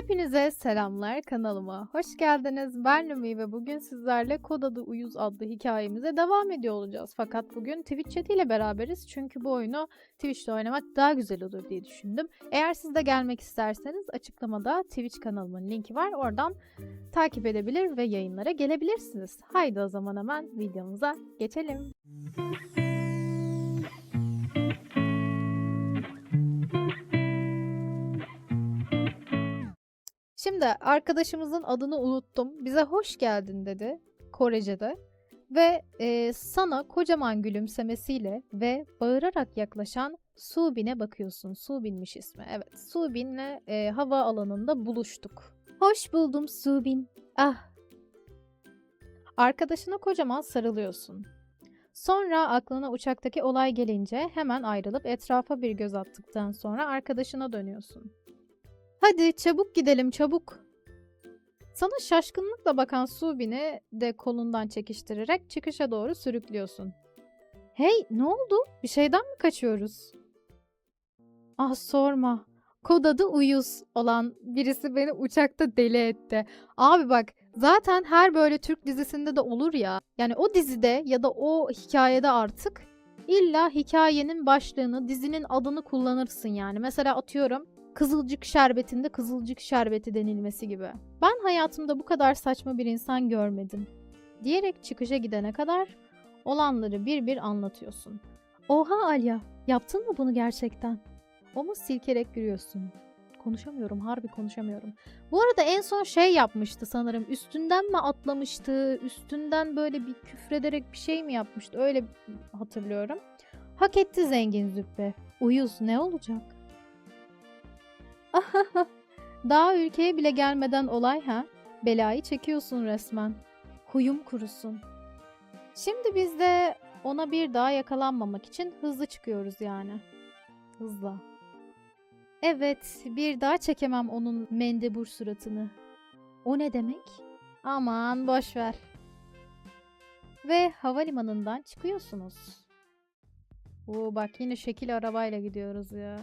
Hepinize selamlar kanalıma. Hoş geldiniz. Ben Lumi ve bugün sizlerle Kod Adı Uyuz adlı hikayemize devam ediyor olacağız. Fakat bugün Twitch chat ile beraberiz. Çünkü bu oyunu Twitch'te oynamak daha güzel olur diye düşündüm. Eğer siz de gelmek isterseniz açıklamada Twitch kanalımın linki var. Oradan takip edebilir ve yayınlara gelebilirsiniz. Haydi o zaman hemen videomuza geçelim. Şimdi arkadaşımızın adını unuttum. Bize hoş geldin dedi Korece'de. Ve e, sana kocaman gülümsemesiyle ve bağırarak yaklaşan Subin'e bakıyorsun. Subin'miş ismi. Evet. Subin'le e, hava alanında buluştuk. Hoş buldum Subin. Ah. Arkadaşına kocaman sarılıyorsun. Sonra aklına uçaktaki olay gelince hemen ayrılıp etrafa bir göz attıktan sonra arkadaşına dönüyorsun. Hadi çabuk gidelim çabuk. Sana şaşkınlıkla bakan Subin'i de kolundan çekiştirerek çıkışa doğru sürüklüyorsun. Hey ne oldu? Bir şeyden mi kaçıyoruz? Ah sorma. Kod adı Uyuz olan birisi beni uçakta deli etti. Abi bak zaten her böyle Türk dizisinde de olur ya. Yani o dizide ya da o hikayede artık illa hikayenin başlığını, dizinin adını kullanırsın yani. Mesela atıyorum Kızılcık şerbetinde kızılcık şerbeti denilmesi gibi. Ben hayatımda bu kadar saçma bir insan görmedim. Diyerek çıkışa gidene kadar olanları bir bir anlatıyorsun. Oha Alya, yaptın mı bunu gerçekten? Omuz silkerek gülüyorsun. Konuşamıyorum, harbi konuşamıyorum. Bu arada en son şey yapmıştı sanırım. Üstünden mi atlamıştı? Üstünden böyle bir küfrederek bir şey mi yapmıştı? Öyle hatırlıyorum. Hak etti zengin züppe. Uyuz ne olacak? Daha ülkeye bile gelmeden olay ha? Belayı çekiyorsun resmen. Huyum kurusun. Şimdi biz de ona bir daha yakalanmamak için hızlı çıkıyoruz yani. Hızla. Evet, bir daha çekemem onun mendebur suratını. O ne demek? Aman boş ver. Ve havalimanından çıkıyorsunuz. Oo bak yine şekil arabayla gidiyoruz ya.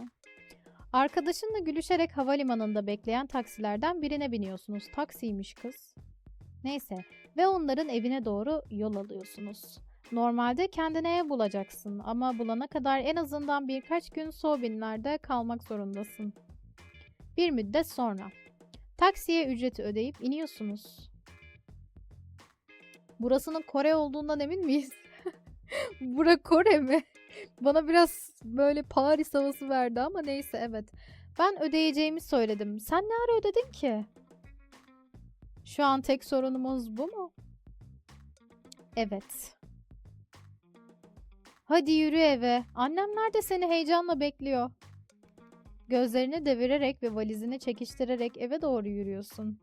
Arkadaşınla gülüşerek havalimanında bekleyen taksilerden birine biniyorsunuz. Taksiymiş kız. Neyse ve onların evine doğru yol alıyorsunuz. Normalde kendine ev bulacaksın ama bulana kadar en azından birkaç gün Sobinler'de kalmak zorundasın. Bir müddet sonra. Taksiye ücreti ödeyip iniyorsunuz. Burasının Kore olduğundan emin miyiz? Bura Kore mi? Bana biraz böyle Paris havası verdi ama neyse evet. Ben ödeyeceğimi söyledim. Sen ne ara ödedin ki? Şu an tek sorunumuz bu mu? Evet. Hadi yürü eve. Annemler de seni heyecanla bekliyor. Gözlerini devirerek ve valizini çekiştirerek eve doğru yürüyorsun.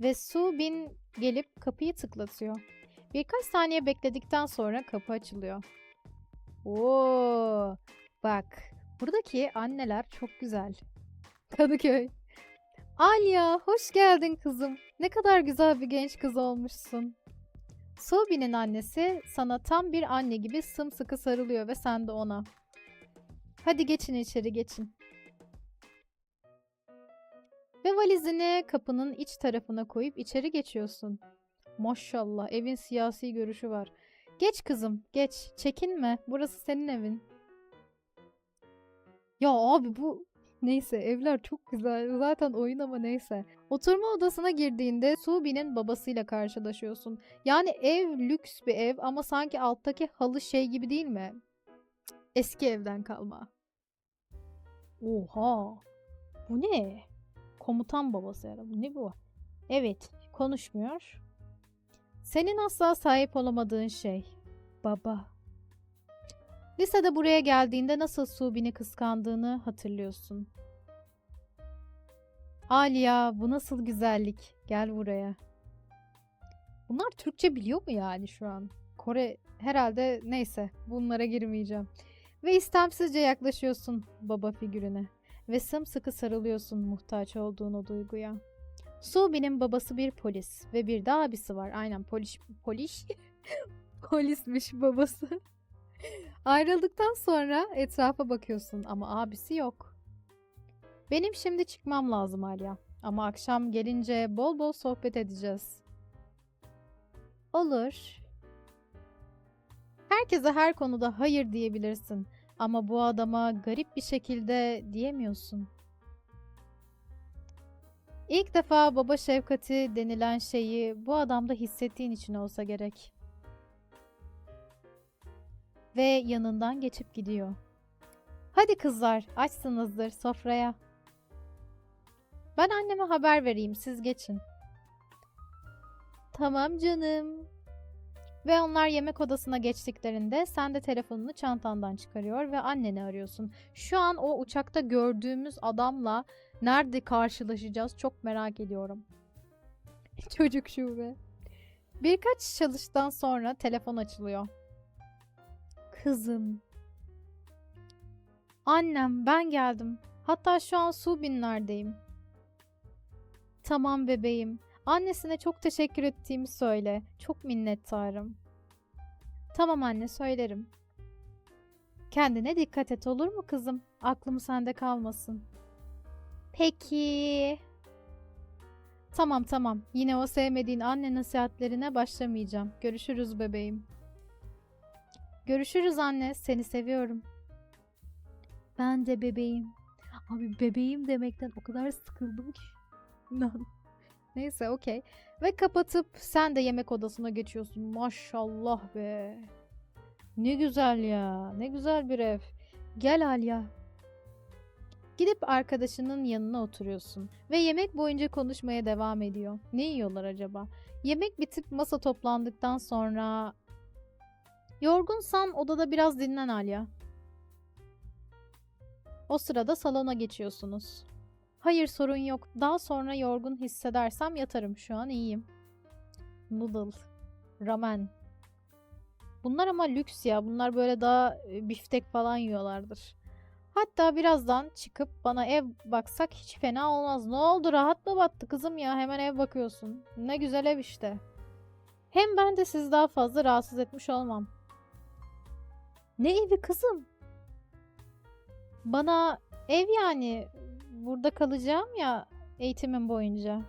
Ve Su Bin gelip kapıyı tıklatıyor. Birkaç saniye bekledikten sonra kapı açılıyor. Oo, bak buradaki anneler çok güzel. Kadıköy. Alya, hoş geldin kızım. Ne kadar güzel bir genç kız olmuşsun. Sobi'nin annesi sana tam bir anne gibi sımsıkı sarılıyor ve sen de ona. Hadi geçin içeri geçin. Ve valizini kapının iç tarafına koyup içeri geçiyorsun. Maşallah evin siyasi görüşü var. Geç kızım geç. Çekinme. Burası senin evin. Ya abi bu neyse evler çok güzel. Zaten oyun ama neyse. Oturma odasına girdiğinde Subi'nin babasıyla karşılaşıyorsun. Yani ev lüks bir ev ama sanki alttaki halı şey gibi değil mi? Eski evden kalma. Oha. Bu ne? Komutan babası herhalde. Ne bu? Evet, konuşmuyor. Senin asla sahip olamadığın şey. Baba. Lisede buraya geldiğinde nasıl Subi'ni kıskandığını hatırlıyorsun. Aliya bu nasıl güzellik. Gel buraya. Bunlar Türkçe biliyor mu yani şu an? Kore herhalde neyse bunlara girmeyeceğim. Ve istemsizce yaklaşıyorsun baba figürüne. Ve sımsıkı sarılıyorsun muhtaç olduğun o duyguya. Subi'nin babası bir polis ve bir de abisi var. Aynen polis polis polismiş babası. Ayrıldıktan sonra etrafa bakıyorsun ama abisi yok. Benim şimdi çıkmam lazım Alya. Ama akşam gelince bol bol sohbet edeceğiz. Olur. Herkese her konuda hayır diyebilirsin. Ama bu adama garip bir şekilde diyemiyorsun. İlk defa baba şefkati denilen şeyi bu adamda hissettiğin için olsa gerek. Ve yanından geçip gidiyor. Hadi kızlar, açsınızdır sofraya. Ben anneme haber vereyim, siz geçin. Tamam canım. Ve onlar yemek odasına geçtiklerinde sen de telefonunu çantandan çıkarıyor ve anneni arıyorsun. Şu an o uçakta gördüğümüz adamla nerede karşılaşacağız çok merak ediyorum. Çocuk şube. Birkaç çalıştan sonra telefon açılıyor. Kızım. Annem ben geldim. Hatta şu an Subinler'deyim. Tamam bebeğim. Annesine çok teşekkür ettiğimi söyle. Çok minnettarım. Tamam anne söylerim. Kendine dikkat et olur mu kızım? Aklım sende kalmasın. Peki. Tamam tamam. Yine o sevmediğin anne nasihatlerine başlamayacağım. Görüşürüz bebeğim. Görüşürüz anne. Seni seviyorum. Ben de bebeğim. Abi bebeğim demekten o kadar sıkıldım ki. İnan. Neyse okey. Ve kapatıp sen de yemek odasına geçiyorsun. Maşallah be. Ne güzel ya. Ne güzel bir ev. Gel Alya. Gidip arkadaşının yanına oturuyorsun. Ve yemek boyunca konuşmaya devam ediyor. Ne yiyorlar acaba? Yemek bitip masa toplandıktan sonra... Yorgunsan odada biraz dinlen Alya. O sırada salona geçiyorsunuz. Hayır sorun yok. Daha sonra yorgun hissedersem yatarım. Şu an iyiyim. Noodle. Ramen. Bunlar ama lüks ya. Bunlar böyle daha e, biftek falan yiyorlardır. Hatta birazdan çıkıp bana ev baksak hiç fena olmaz. Ne oldu rahat mı battı kızım ya? Hemen ev bakıyorsun. Ne güzel ev işte. Hem ben de sizi daha fazla rahatsız etmiş olmam. Ne evi kızım? Bana ev yani burada kalacağım ya eğitimim boyunca.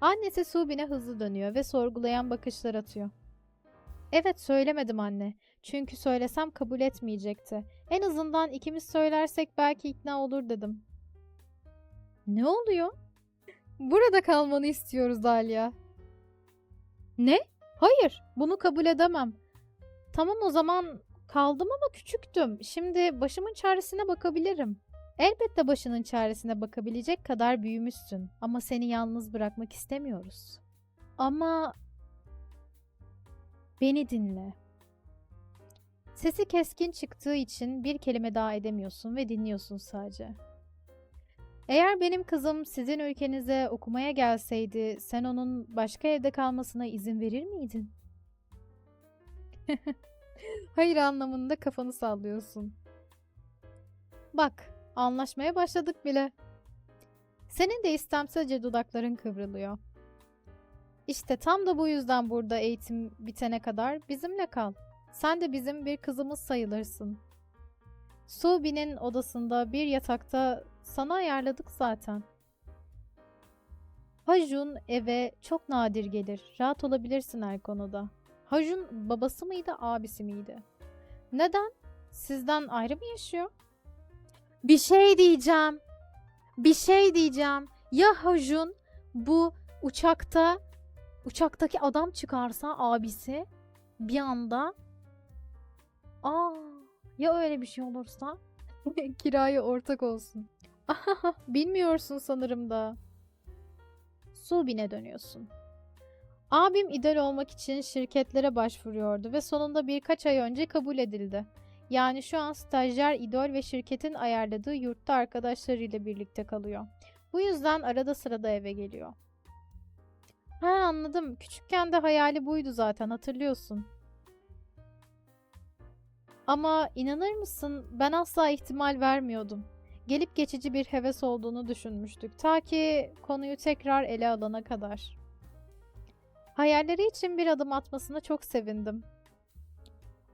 Annesi Subin'e hızlı dönüyor ve sorgulayan bakışlar atıyor. Evet söylemedim anne. Çünkü söylesem kabul etmeyecekti. En azından ikimiz söylersek belki ikna olur dedim. Ne oluyor? Burada kalmanı istiyoruz Dalia. Ne? Hayır, bunu kabul edemem. Tamam o zaman kaldım ama küçüktüm. Şimdi başımın çaresine bakabilirim. Elbette başının çaresine bakabilecek kadar büyümüşsün ama seni yalnız bırakmak istemiyoruz. Ama beni dinle. Sesi keskin çıktığı için bir kelime daha edemiyorsun ve dinliyorsun sadece. Eğer benim kızım sizin ülkenize okumaya gelseydi sen onun başka evde kalmasına izin verir miydin? Hayır anlamında kafanı sallıyorsun. Bak, anlaşmaya başladık bile. Senin de istemsizce dudakların kıvrılıyor. İşte tam da bu yüzden burada eğitim bitene kadar bizimle kal. Sen de bizim bir kızımız sayılırsın. Subi'nin odasında bir yatakta sana ayarladık zaten. Hajun eve çok nadir gelir. Rahat olabilirsin her konuda. Hajun babası mıydı, abisi miydi? Neden? Sizden ayrı mı yaşıyor? Bir şey diyeceğim. Bir şey diyeceğim. Ya Hajun bu uçakta uçaktaki adam çıkarsa abisi bir anda Aa, ya öyle bir şey olursa? Kiraya ortak olsun. Bilmiyorsun sanırım da. Subin'e dönüyorsun. Abim idol olmak için şirketlere başvuruyordu ve sonunda birkaç ay önce kabul edildi. Yani şu an stajyer idol ve şirketin ayarladığı yurtta arkadaşlarıyla birlikte kalıyor. Bu yüzden arada sırada eve geliyor. Ha anladım. Küçükken de hayali buydu zaten hatırlıyorsun. Ama inanır mısın ben asla ihtimal vermiyordum. Gelip geçici bir heves olduğunu düşünmüştük. Ta ki konuyu tekrar ele alana kadar. Hayalleri için bir adım atmasına çok sevindim.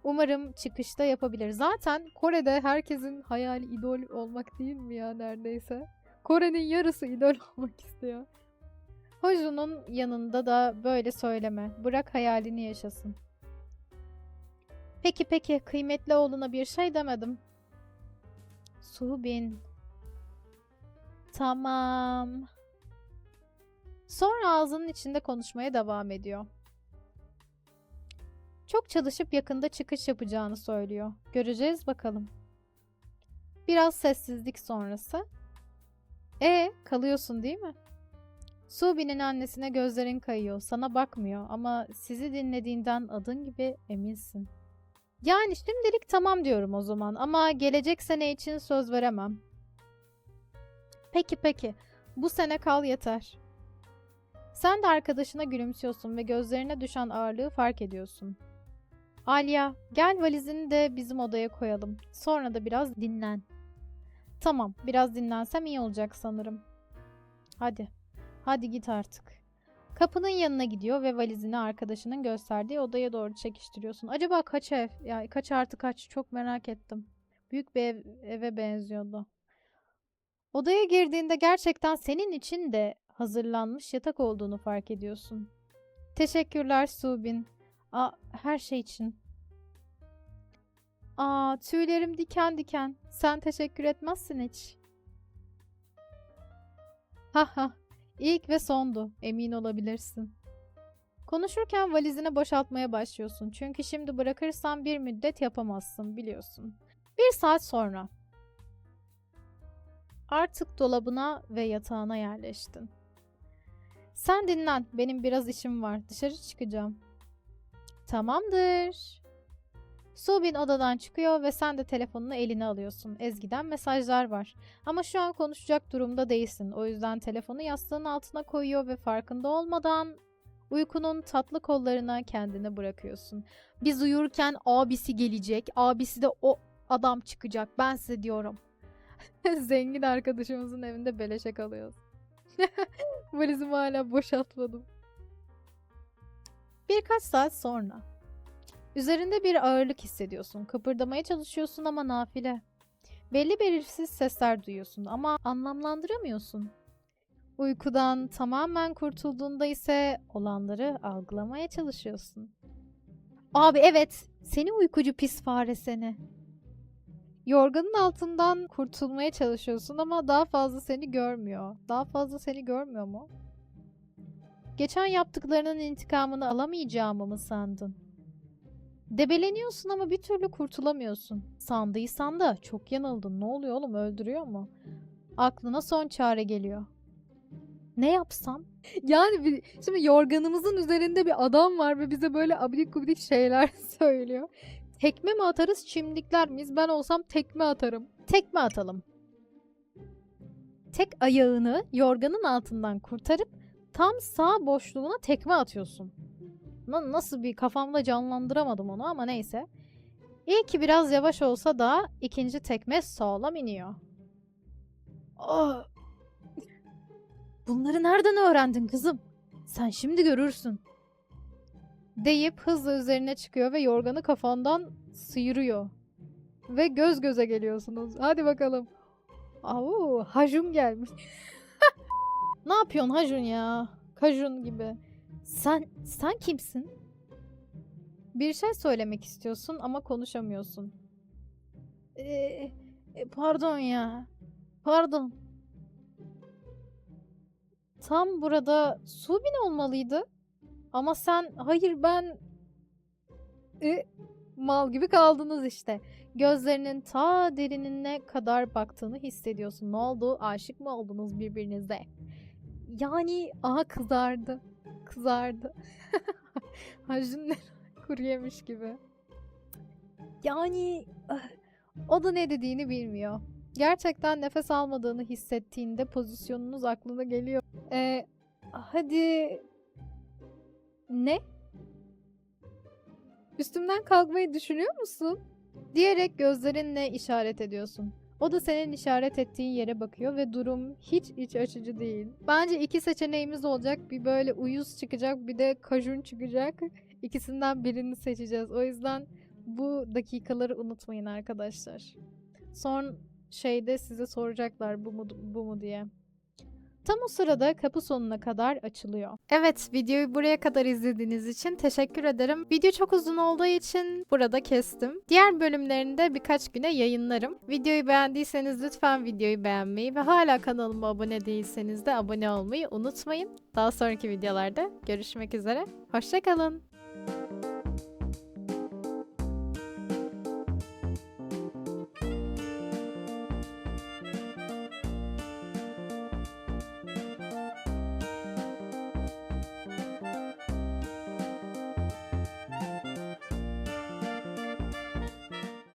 Umarım çıkışta yapabilir. Zaten Kore'de herkesin hayali idol olmak değil mi ya neredeyse? Kore'nin yarısı idol olmak istiyor. Hoju'nun yanında da böyle söyleme. Bırak hayalini yaşasın. Peki peki kıymetli oğluna bir şey demedim. Subin. Tamam. Sonra ağzının içinde konuşmaya devam ediyor. Çok çalışıp yakında çıkış yapacağını söylüyor. Göreceğiz bakalım. Biraz sessizlik sonrası. E kalıyorsun değil mi? Subi'nin annesine gözlerin kayıyor. Sana bakmıyor ama sizi dinlediğinden adın gibi eminsin. Yani şimdilik tamam diyorum o zaman ama gelecek sene için söz veremem. Peki peki. Bu sene kal yeter. Sen de arkadaşına gülümsüyorsun ve gözlerine düşen ağırlığı fark ediyorsun. Alya, gel valizini de bizim odaya koyalım. Sonra da biraz dinlen. Tamam, biraz dinlensem iyi olacak sanırım. Hadi. Hadi git artık. Kapının yanına gidiyor ve valizini arkadaşının gösterdiği odaya doğru çekiştiriyorsun. Acaba kaç ev? Ya kaç artı kaç? Çok merak ettim. Büyük bir ev, eve benziyordu. Odaya girdiğinde gerçekten senin için de hazırlanmış yatak olduğunu fark ediyorsun. Teşekkürler Subin. Aa, her şey için. Aa, tüylerim diken diken. Sen teşekkür etmezsin hiç. Ha ha. İlk ve sondu. Emin olabilirsin. Konuşurken valizini boşaltmaya başlıyorsun. Çünkü şimdi bırakırsan bir müddet yapamazsın biliyorsun. Bir saat sonra. Artık dolabına ve yatağına yerleştin. Sen dinlen. Benim biraz işim var. Dışarı çıkacağım. Tamamdır. Subin odadan çıkıyor ve sen de telefonunu eline alıyorsun. Ezgi'den mesajlar var. Ama şu an konuşacak durumda değilsin. O yüzden telefonu yastığın altına koyuyor ve farkında olmadan uykunun tatlı kollarına kendini bırakıyorsun. Biz uyurken abisi gelecek. Abisi de o adam çıkacak. Ben size diyorum. Zengin arkadaşımızın evinde beleşe kalıyoruz. Valizimi hala boşaltmadım. Birkaç saat sonra. Üzerinde bir ağırlık hissediyorsun. Kıpırdamaya çalışıyorsun ama nafile. Belli belirsiz sesler duyuyorsun ama anlamlandıramıyorsun. Uykudan tamamen kurtulduğunda ise olanları algılamaya çalışıyorsun. Abi evet, seni uykucu pis fare seni. Yorganın altından kurtulmaya çalışıyorsun ama daha fazla seni görmüyor. Daha fazla seni görmüyor mu? Geçen yaptıklarının intikamını alamayacağımı mı sandın? Debeleniyorsun ama bir türlü kurtulamıyorsun. Sandıysan da çok yanıldın. Ne oluyor oğlum öldürüyor mu? Aklına son çare geliyor. Ne yapsam? Yani bir- şimdi yorganımızın üzerinde bir adam var ve bize böyle abidik gubidik şeyler söylüyor. Tekme mi atarız çimdikler miyiz? Ben olsam tekme atarım. Tekme atalım. Tek ayağını yorganın altından kurtarıp tam sağ boşluğuna tekme atıyorsun. Na- nasıl bir kafamda canlandıramadım onu ama neyse. İyi ki biraz yavaş olsa da ikinci tekme sağlam iniyor. Ah! Bunları nereden öğrendin kızım? Sen şimdi görürsün. Deyip hızla üzerine çıkıyor ve yorganı kafandan sıyırıyor. Ve göz göze geliyorsunuz. Hadi bakalım. Au, Hajun gelmiş. Ne yapıyorsun Hajun ya? Kajun gibi. Sen sen kimsin? Bir şey söylemek istiyorsun ama konuşamıyorsun. Ee, e, pardon ya. Pardon. Tam burada Subin olmalıydı. Ama sen hayır ben E, mal gibi kaldınız işte. Gözlerinin ta derinine kadar baktığını hissediyorsun. Ne oldu? Aşık mı oldunuz birbirinize? Yani aha kızardı. Kızardı. Hajun kuru yemiş gibi. Yani ah, o da ne dediğini bilmiyor. Gerçekten nefes almadığını hissettiğinde pozisyonunuz aklına geliyor. Ee, hadi ne? Üstümden kalkmayı düşünüyor musun? Diyerek gözlerinle işaret ediyorsun. O da senin işaret ettiğin yere bakıyor ve durum hiç iç açıcı değil. Bence iki seçeneğimiz olacak. Bir böyle uyuz çıkacak bir de kajun çıkacak. İkisinden birini seçeceğiz. O yüzden bu dakikaları unutmayın arkadaşlar. Son şeyde size soracaklar bu mu bu mu diye. Tam o sırada kapı sonuna kadar açılıyor. Evet, videoyu buraya kadar izlediğiniz için teşekkür ederim. Video çok uzun olduğu için burada kestim. Diğer bölümlerini de birkaç güne yayınlarım. Videoyu beğendiyseniz lütfen videoyu beğenmeyi ve hala kanalıma abone değilseniz de abone olmayı unutmayın. Daha sonraki videolarda görüşmek üzere. Hoşçakalın.